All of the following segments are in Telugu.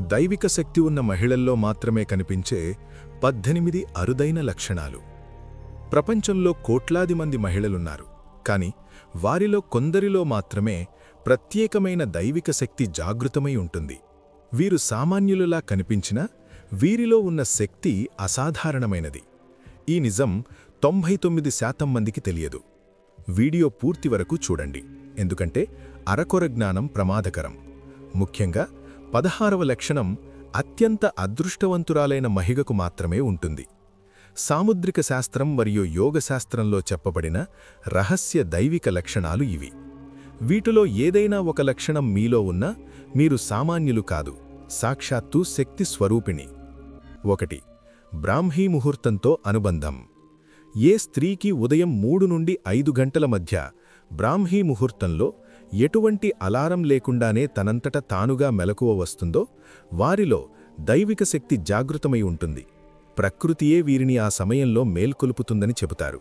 దైవిక శక్తి ఉన్న మహిళల్లో మాత్రమే కనిపించే పద్దెనిమిది అరుదైన లక్షణాలు. ప్రపంచంలో కోట్లాది మంది మహిళలున్నారు. కాని వారిలో కొందరిలో మాత్రమే ప్రత్యేకమైన దైవిక శక్తి జాగృతమై ఉంటుంది. వీరు సామాన్యులలా కనిపించినా వీరిలో ఉన్న శక్తి అసాధారణమైనది. ఈ నిజం తొంభై తొమ్మిది శాతం మందికి తెలియదు. వీడియో పూర్తి వరకు చూడండి. ఎందుకంటే అరకొర జ్ఞానం ప్రమాదకరం. ముఖ్యంగా పదహారవ లక్షణం అత్యంత అదృష్టవంతురాలైన మహిగకు మాత్రమే ఉంటుంది. సాముద్రిక శాస్త్రం మరియు యోగశాస్త్రంలో చెప్పబడిన రహస్య దైవిక లక్షణాలు ఇవి. వీటిలో ఏదైనా ఒక లక్షణం మీలో ఉన్నా మీరు సామాన్యులు కాదు సాక్షాత్తు శక్తి స్వరూపిణి. ఒకటి బ్రాహ్మీ ముహూర్తంతో అనుబంధం. ఏ స్త్రీకి ఉదయం మూడు నుండి ఐదు గంటల మధ్య బ్రాహ్మీ ముహూర్తంలో ఎటువంటి అలారం లేకుండానే తనంతట తానుగా మెలకువ వస్తుందో వారిలో దైవిక శక్తి జాగృతమై ఉంటుంది. ప్రకృతియే వీరిని ఆ సమయంలో మేల్కొలుపుతుందని చెబుతారు.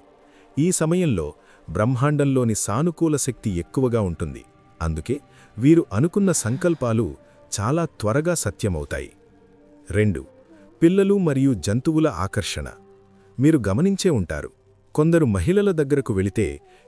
ఈ సమయంలో బ్రహ్మాండంలోని సానుకూల శక్తి ఎక్కువగా ఉంటుంది. అందుకే వీరు అనుకున్న సంకల్పాలు చాలా త్వరగా సత్యమవుతాయి. రెండు పిల్లలు మరియు జంతువుల ఆకర్షణ. మీరు గమనించే ఉంటారు. కొందరు మహిళల దగ్గరకు వెళితే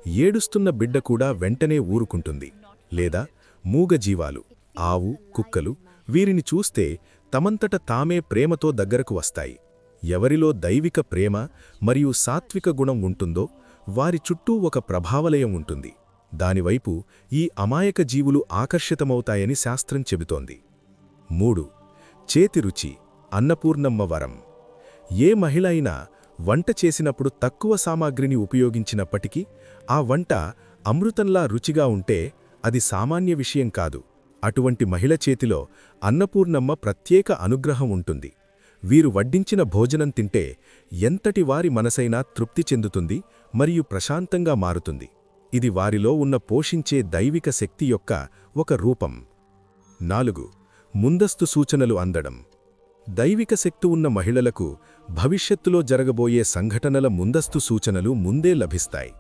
ఏడుస్తున్న బిడ్డ కూడా వెంటనే ఊరుకుంటుంది లేదా మూగజీవాలు ఆవు కుక్కలు వీరిని చూస్తే తమంతట తామే ప్రేమతో దగ్గరకు వస్తాయి. ఎవరిలో దైవిక ప్రేమ మరియు సాత్విక గుణం ఉంటుందో వారి చుట్టూ ఒక ప్రభావలయం ఉంటుంది. దానివైపు ఈ అమాయక జీవులు ఆకర్షితమవుతాయని శాస్త్రం చెబుతోంది. మూడు చేతిరుచి అన్నపూర్ణమ్మ వరం. ఏ మహిళ అయినా వంట చేసినప్పుడు తక్కువ సామాగ్రిని ఉపయోగించినప్పటికీ ఆ వంట అమృతంలా రుచిగా ఉంటే అది సామాన్య విషయం కాదు. అటువంటి మహిళ చేతిలో అన్నపూర్ణమ్మ ప్రత్యేక అనుగ్రహం ఉంటుంది. వీరు వడ్డించిన భోజనం తింటే ఎంతటి వారి మనసైనా తృప్తి చెందుతుంది మరియు ప్రశాంతంగా మారుతుంది. ఇది వారిలో ఉన్న పోషించే దైవిక శక్తి యొక్క ఒక రూపం. నాలుగు. ముందస్తు సూచనలు అందడం. దైవిక శక్తి ఉన్న మహిళలకు భవిష్యత్తులో జరగబోయే సంఘటనల ముందస్తు సూచనలు ముందే లభిస్తాయి.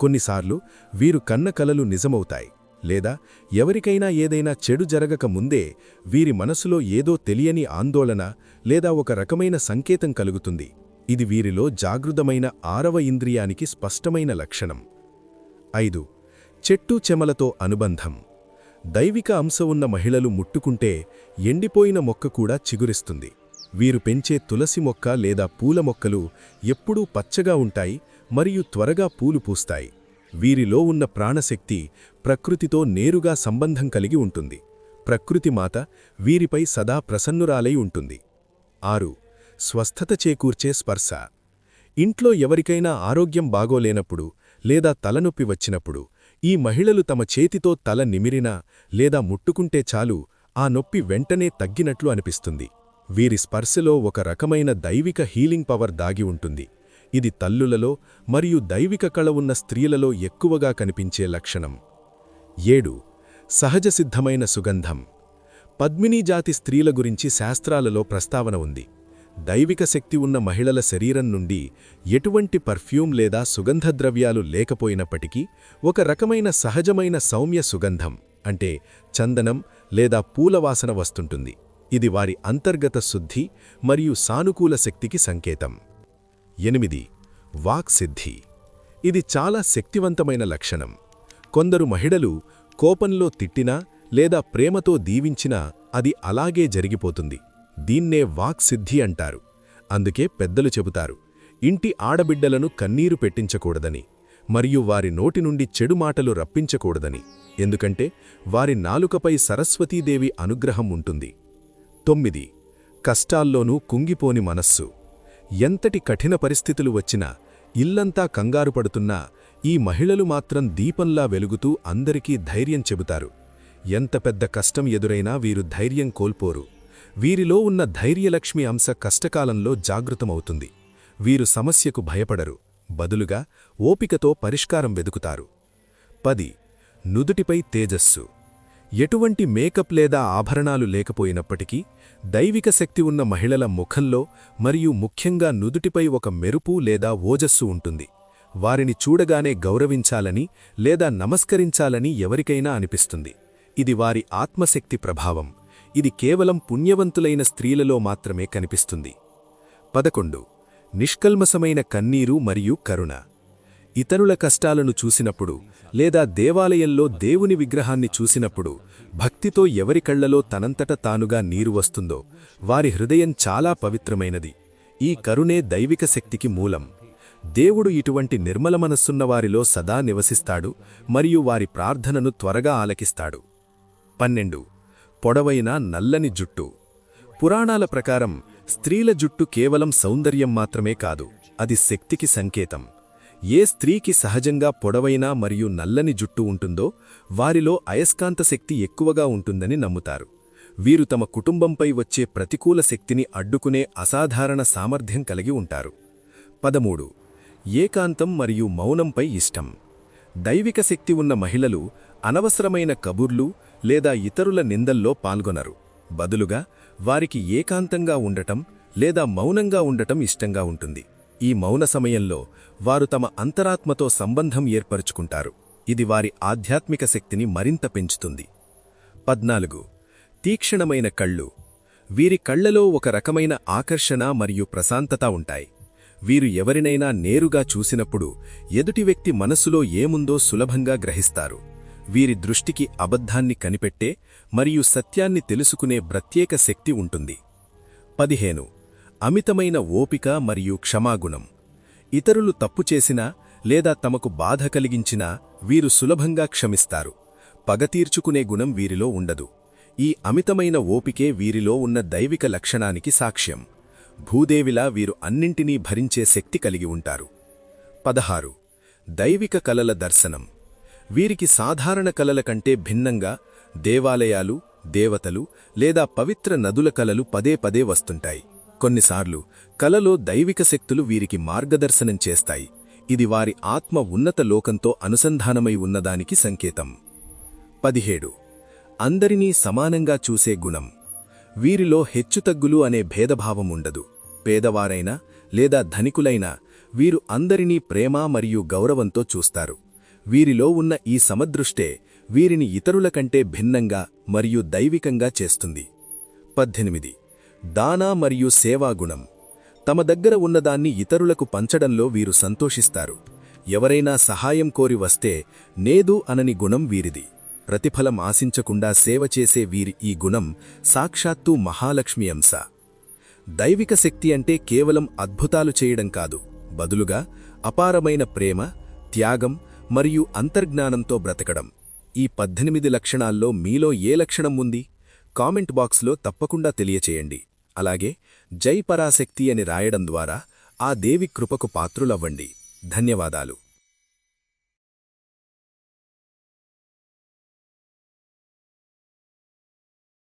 కొన్నిసార్లు వీరు కన్న కలలు నిజమవుతాయి లేదా ఎవరికైనా ఏదైనా చెడు జరగక ముందే వీరి మనసులో ఏదో తెలియని ఆందోళన లేదా ఒక రకమైన సంకేతం కలుగుతుంది. ఇది వీరిలో జాగృతమైన ఆరవ ఇంద్రియానికి స్పష్టమైన లక్షణం. ఐదు. చెట్టు చెమలతో అనుబంధం. దైవిక అంశం ఉన్న మహిళలు ముట్టుకుంటే ఎండిపోయిన మొక్క కూడా చిగురిస్తుంది. వీరు పెంచే తులసి మొక్క లేదా పూల మొక్కలు ఎప్పుడూ పచ్చగా ఉంటాయి మరియు త్వరగా పూలు పూస్తాయి. వీరిలో ఉన్న ప్రాణశక్తి ప్రకృతితో నేరుగా సంబంధం కలిగి ఉంటుంది. ప్రకృతి మాత వీరిపై సదా ప్రసన్నురాలై ఉంటుంది. ఆరు స్వస్థత చేకూర్చే స్పర్శ. ఇంట్లో ఎవరికైనా ఆరోగ్యం బాగోలేనప్పుడు లేదా తలనొప్పి వచ్చినప్పుడు ఈ మహిళలు తమ చేతితో తల నిమిరినా లేదా ముట్టుకుంటే చాలు ఆ నొప్పి వెంటనే తగ్గినట్లు అనిపిస్తుంది. వీరి స్పర్శలో ఒక రకమైన దైవిక హీలింగ్ పవర్ దాగి ఉంటుంది. ఇది తల్లులలో మరియు దైవిక కళ ఉన్న స్త్రీలలో ఎక్కువగా కనిపించే లక్షణం. ఏడు. సహజసిద్ధమైన సుగంధం. పద్మినీ జాతి స్త్రీల గురించి శాస్త్రాలలో ప్రస్తావన ఉంది. దైవిక శక్తి ఉన్న మహిళల శరీరం నుండి ఎటువంటి పర్ఫ్యూమ్ లేదా సుగంధద్రవ్యాలు లేకపోయినప్పటికీ ఒక రకమైన సహజమైన సౌమ్య సుగంధం అంటే చందనం లేదా పూలవాసన వస్తుంటుంది. ఇది వారి అంతర్గత శుద్ధి మరియు సానుకూల శక్తికి సంకేతం. ఎనిమిది వాక్ సిద్ధి. ఇది చాలా శక్తివంతమైన లక్షణం. కొందరు మహిళలు కోపంలో తిట్టినా లేదా ప్రేమతో దీవించినా అది అలాగే జరిగిపోతుంది. దీన్నే వాక్సిద్ధి అంటారు. అందుకే పెద్దలు చెబుతారు ఇంటి ఆడబిడ్డలను కన్నీరు పెట్టించకూడదని మరియు వారి నోటి నుండి చెడు మాటలు రప్పించకూడదని ఎందుకంటే వారి నాలుకపై సరస్వతీదేవి అనుగ్రహం ఉంటుంది. తొమ్మిది కష్టాల్లోనూ కుంగిపోని మనస్సు. ఎంతటి కఠిన పరిస్థితులు వచ్చినా ఇల్లంతా కంగారు పడుతున్నా ఈ మహిళలు మాత్రం దీపంలా వెలుగుతూ అందరికీ ధైర్యం చెబుతారు. ఎంత పెద్ద కష్టం ఎదురైనా వీరు ధైర్యం కోల్పోరు. వీరిలో ఉన్న ధైర్యలక్ష్మి అంశ కష్టకాలంలో జాగృతమవుతుంది. వీరు సమస్యకు భయపడరు. బదులుగా ఓపికతో పరిష్కారం వెదుకుతారు. పది. నుదుటిపై తేజస్సు. ఎటువంటి మేకప్ లేదా ఆభరణాలు లేకపోయినప్పటికీ దైవిక శక్తి ఉన్న మహిళల ముఖంలో మరియు ముఖ్యంగా నుదుటిపై ఒక మెరుపు లేదా ఓజస్సు ఉంటుంది. వారిని చూడగానే గౌరవించాలని లేదా నమస్కరించాలని ఎవరికైనా అనిపిస్తుంది. ఇది వారి ఆత్మశక్తి ప్రభావం. ఇది కేవలం పుణ్యవంతులైన స్త్రీలలో మాత్రమే కనిపిస్తుంది. పదకొండు. నిష్కల్మసమైన కన్నీరు మరియు కరుణ. ఇతరుల కష్టాలను చూసినప్పుడు లేదా దేవాలయంలో దేవుని విగ్రహాన్ని చూసినప్పుడు భక్తితో ఎవరి కళ్ళలో తనంతట తానుగా నీరు వస్తుందో వారి హృదయం చాలా పవిత్రమైనది. ఈ కరుణే దైవిక శక్తికి మూలం. దేవుడు ఇటువంటి నిర్మల మనస్సున్నవారిలో సదా నివసిస్తాడు మరియు వారి ప్రార్థనను త్వరగా ఆలకిస్తాడు. పన్నెండు. పొడవైన నల్లని జుట్టు. పురాణాల ప్రకారం స్త్రీల జుట్టు కేవలం సౌందర్యం మాత్రమే కాదు అది శక్తికి సంకేతం. ఏ స్త్రీకి సహజంగా పొడవైన మరియు నల్లని జుట్టు ఉంటుందో వారిలో అయస్కాంత శక్తి ఎక్కువగా ఉంటుందని నమ్ముతారు. వీరు తమ కుటుంబంపై వచ్చే ప్రతికూల శక్తిని అడ్డుకునే అసాధారణ సామర్థ్యం కలిగి ఉంటారు. పదమూడు. ఏకాంతం మరియు మౌనంపై ఇష్టం. దైవిక శక్తి ఉన్న మహిళలు అనవసరమైన కబుర్లు లేదా ఇతరుల నిందల్లో పాల్గొనరు. బదులుగా వారికి ఏకాంతంగా ఉండటం లేదా మౌనంగా ఉండటం ఇష్టంగా ఉంటుంది. ఈ మౌన సమయంలో వారు తమ అంతరాత్మతో సంబంధం ఏర్పరుచుకుంటారు. ఇది వారి ఆధ్యాత్మిక శక్తిని మరింత పెంచుతుంది. పద్నాలుగు. తీక్షణమైన కళ్ళు. వీరి కళ్ళలో ఒక రకమైన ఆకర్షణ మరియు ప్రశాంతత ఉంటాయి. వీరు ఎవరినైనా నేరుగా చూసినప్పుడు ఎదుటి వ్యక్తి మనసులో ఏముందో సులభంగా గ్రహిస్తారు. వీరి దృష్టికి అబద్ధాన్ని కనిపెట్టే మరియు సత్యాన్ని తెలుసుకునే ప్రత్యేక శక్తి ఉంటుంది. పదిహేను. అమితమైన ఓపిక మరియు క్షమాగుణం. ఇతరులు తప్పు చేసినా లేదా తమకు బాధ కలిగించినా వీరు సులభంగా క్షమిస్తారు. పగతీర్చుకునే గుణం వీరిలో ఉండదు. ఈ అమితమైన ఓపికే వీరిలో ఉన్న దైవిక లక్షణానికి సాక్ష్యం. భూదేవిలా వీరు అన్నింటినీ భరించే శక్తి కలిగి ఉంటారు. పదహారు. దైవిక కలల దర్శనం. వీరికి సాధారణ కలల కంటే భిన్నంగా దేవాలయాలు దేవతలు లేదా పవిత్ర నదుల కలలు పదే పదే వస్తుంటాయి. కొన్నిసార్లు కలలో దైవిక శక్తులు వీరికి మార్గదర్శనం చేస్తాయి. ఇది వారి ఆత్మ ఉన్నత లోకంతో అనుసంధానమై ఉన్నదానికి సంకేతం. పదిహేడు. అందరినీ సమానంగా చూసే గుణం. వీరిలో హెచ్చుతగ్గులు అనే భేదభావం ఉండదు. పేదవారైనా లేదా ధనికులైనా వీరు అందరినీ ప్రేమ మరియు గౌరవంతో చూస్తారు. వీరిలో ఉన్న ఈ సమదృష్టే వీరిని ఇతరుల కంటే భిన్నంగా మరియు దైవికంగా చేస్తుంది. పద్దెనిమిది. దానా మరియు సేవాగుణం తమ దగ్గర ఉన్నదాన్ని ఇతరులకు పంచడంలో వీరు సంతోషిస్తారు. ఎవరైనా సహాయం కోరి వస్తే నేదు అనని గుణం వీరిది. ప్రతిఫలం ఆశించకుండా సేవ చేసే వీరి ఈ గుణం సాక్షాత్తూ మహాలక్ష్మి అంశ. దైవిక శక్తి అంటే కేవలం అద్భుతాలు చేయడం కాదు. బదులుగా అపారమైన ప్రేమ త్యాగం మరియు అంతర్జ్ఞానంతో బ్రతకడం. ఈ పద్దెనిమిది లక్షణాల్లో మీలో ఏ లక్షణం ఉంది? కామెంట్ బాక్స్లో తప్పకుండా తెలియచేయండి. అలాగే జై పరాశక్తి అని రాయడం ద్వారా ఆ దేవి కృపకు పాత్రులవ్వండి. ధన్యవాదాలు.